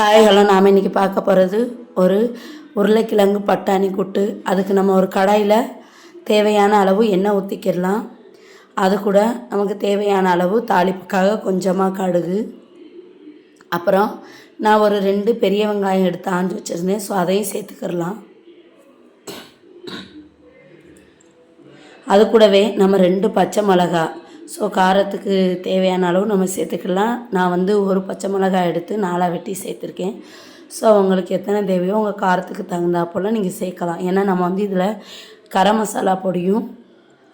Hi hello நாம் இன்றைக்கி பார்க்க போகிறது ஒரு உருளைக்கிழங்கு பட்டாணி கூட்டு. அதுக்கு நம்ம ஒரு கடாயில் தேவையான அளவு எண்ணெய் ஊற்றிக்கிடலாம் அது கூட நமக்கு தேவையான அளவு தாளிப்புக்காக கொஞ்சமாக கடுகு. அப்புறம் நான் ஒரு ரெண்டு பெரிய வெங்காயம் எடுத்து ஆஞ்சு வச்சுருந்தேன். ஸோ அதையும் சேர்த்துக்கிடலாம். அது கூடவே நம்ம ரெண்டு பச்சை மிளகா ஸோ காரத்துக்கு தேவையான அளவு நம்ம சேர்த்துக்கலாம். நான் வந்து ஒரு பச்சை மிளகாய் எடுத்து நாலாக வெட்டி சேர்த்துருக்கேன். ஸோ உங்களுக்கு எத்தனை தேவையோ உங்கள் காரத்துக்கு தகுந்தா போல் நீங்கள் சேர்க்கலாம். ஏன்னா நம்ம வந்து இதில் கரம் மசாலா பொடியும்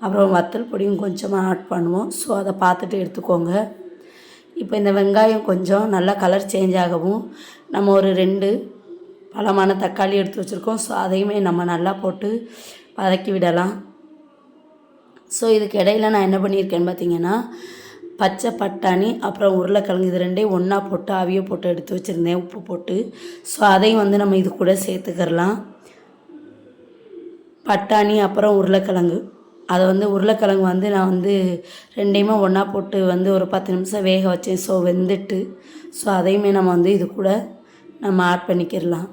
அப்புறம் வத்தல் பொடியும் கொஞ்சமாக ஆட் பண்ணுவோம். ஸோ அதை பார்த்துட்டு எடுத்துக்கோங்க. இப்போ இந்த வெங்காயம் கொஞ்சம் நல்லா கலர் சேஞ்ச் ஆகவும் நம்ம ஒரு ரெண்டு பழமான தக்காளி எடுத்து வச்சுருக்கோம். ஸோ அதையுமே நம்ம நல்லா போட்டு வதக்கி விடலாம். ஸோ இதுக்கு இடையில நான் என்ன பண்ணியிருக்கேன்னு பார்த்தீங்கன்னா பச்சை பட்டாணி அப்புறம் உருளைக்கிழங்கு இது ரெண்டையும் ஒன்றா போட்டு அவிய போட்டு எடுத்து வச்சுருந்தேன். உப்பு போட்டு. ஸோ அதையும் வந்து நம்ம இது கூட சேர்த்துக்கிறலாம். பட்டாணி அப்புறம் உருளைக்கிழங்கு. அதை வந்து உருளைக்கிழங்கு வந்து நான் வந்து ரெண்டையுமே ஒன்றா போட்டு வந்து ஒரு பத்து நிமிஷம் வேக வச்சேன். ஸோ வெந்துட்டு. ஸோ அதையுமே நம்ம வந்து இது கூட நம்ம ஆட் பண்ணிக்கிடலாம்.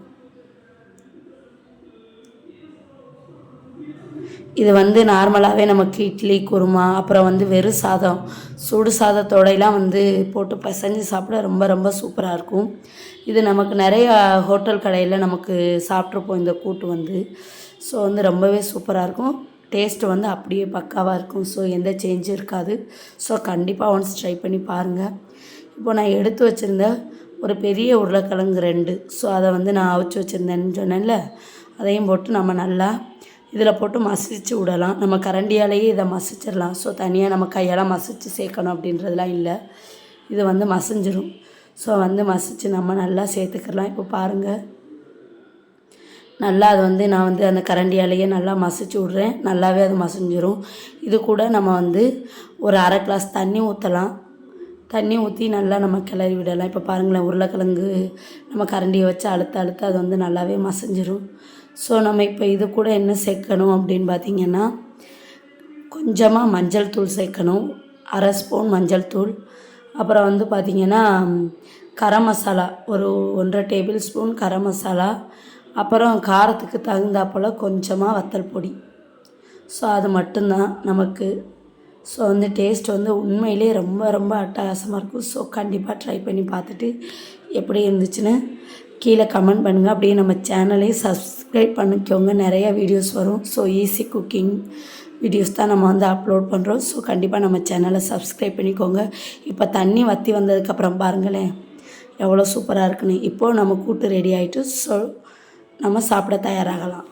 இது வந்து நார்மலாகவே நமக்கு இட்லி குருமா அப்புறம் வந்து வெறும் சாதம். சுடு சாதத்தோடையெல்லாம் வந்து போட்டு பிசைஞ்சு சாப்பிட ரொம்ப ரொம்ப சூப்பராக இருக்கும். இது நமக்கு நிறைய ஹோட்டல் கடையில் நமக்கு சாப்பிட்ருப்போம் இந்த கூட்டு வந்து. ஸோ வந்து ரொம்பவே சூப்பராக இருக்கும். டேஸ்ட்டு வந்து அப்படியே பக்காவாக இருக்கும். ஸோ எந்த சேஞ்சும் இருக்காது. ஸோ கண்டிப்பாக ஒன்ஸ் ட்ரை பண்ணி பாருங்கள் இப்போ நான் எடுத்து வச்சுருந்த ஒரு பெரிய உருளைக்கிழங்கு ரெண்டு. ஸோ அதை வந்து நான் அவிச்சு வச்சுருந்தேன்னு சொன்னேன்ல. அதையும் போட்டு நம்ம நல்லா இதில் போட்டு மசிச்சு விடலாம். நம்ம கரண்டியாலேயே இதை மசிச்சிடலாம். ஸோ தனியாக நம்ம கையால் மசிச்சு சேர்க்கணும் அப்படின்றதுலாம் இல்லை. இது வந்து மசிஞ்சிடும் ஸோ வந்து மசிச்சு நம்ம நல்லா சேர்த்துக்கலாம். இப்போ பாருங்கள் நல்லா அது வந்து நான் வந்து அந்த கரண்டியாலேயே நல்லா மசிச்சு விட்றேன். நல்லாவே அது மசிஞ்சிரும். இது கூட நம்ம வந்து ஒரு அரை கிளாஸ் தண்ணி ஊற்றலாம் தண்ணி ஊற்றி நல்லா நம்ம கிளறி விடலாம். இப்போ பாருங்களேன் உருளைக்கிழங்கு நம்ம கரண்டியை வச்சு அழுத்த அழுத்த அது வந்து நல்லாவே மசிஞ்சிரும். ஸோ நம்ம இப்போ இது கூட என்ன சேர்க்கணும் அப்படின்னு பார்த்திங்கன்னா கொஞ்சமாக மஞ்சள் தூள் சேர்க்கணும். அரை ஸ்பூன் மஞ்சள் தூள். அப்புறம் வந்து பார்த்திங்கன்னா கரம் மசாலா ஒரு ஒன்றரை டேபிள் ஸ்பூன் கரம் மசாலா. அப்புறம் காரத்துக்கு தகுந்தாப்போல் கொஞ்சமாக வத்தல் பொடி. ஸோ அது மட்டும்தான் நமக்கு. ஸோ வந்து டேஸ்ட் வந்து உண்மையிலே ரொம்ப ரொம்ப அட்டகாசமாக இருக்கும். ஸோ கண்டிப்பாக ட்ரை பண்ணி பார்த்துட்டு எப்படி இருந்துச்சுன்னு கீழே கமெண்ட் பண்ணுங்கள் அப்படியே நம்ம சேனலையும் சப்ஸ்கிரைப் பண்ணிக்கோங்க. நிறையா வீடியோஸ் வரும். ஸோ ஈஸி குக்கிங் வீடியோஸ் தான் நம்ம வந்து அப்லோட் பண்ணுறோம் ஸோ கண்டிப்பாக நம்ம சேனலை சப்ஸ்கிரைப் பண்ணிக்கோங்க. இப்போ தண்ணி வற்றி வந்ததுக்கப்புறம் பாருங்களேன். எவ்வளோ சூப்பராக இருக்குன்னு. இப்போது நம்ம கூட்டு ரெடி ஆகிட்டு ஸோ நம்ம சாப்பிட தயாராகலாம்.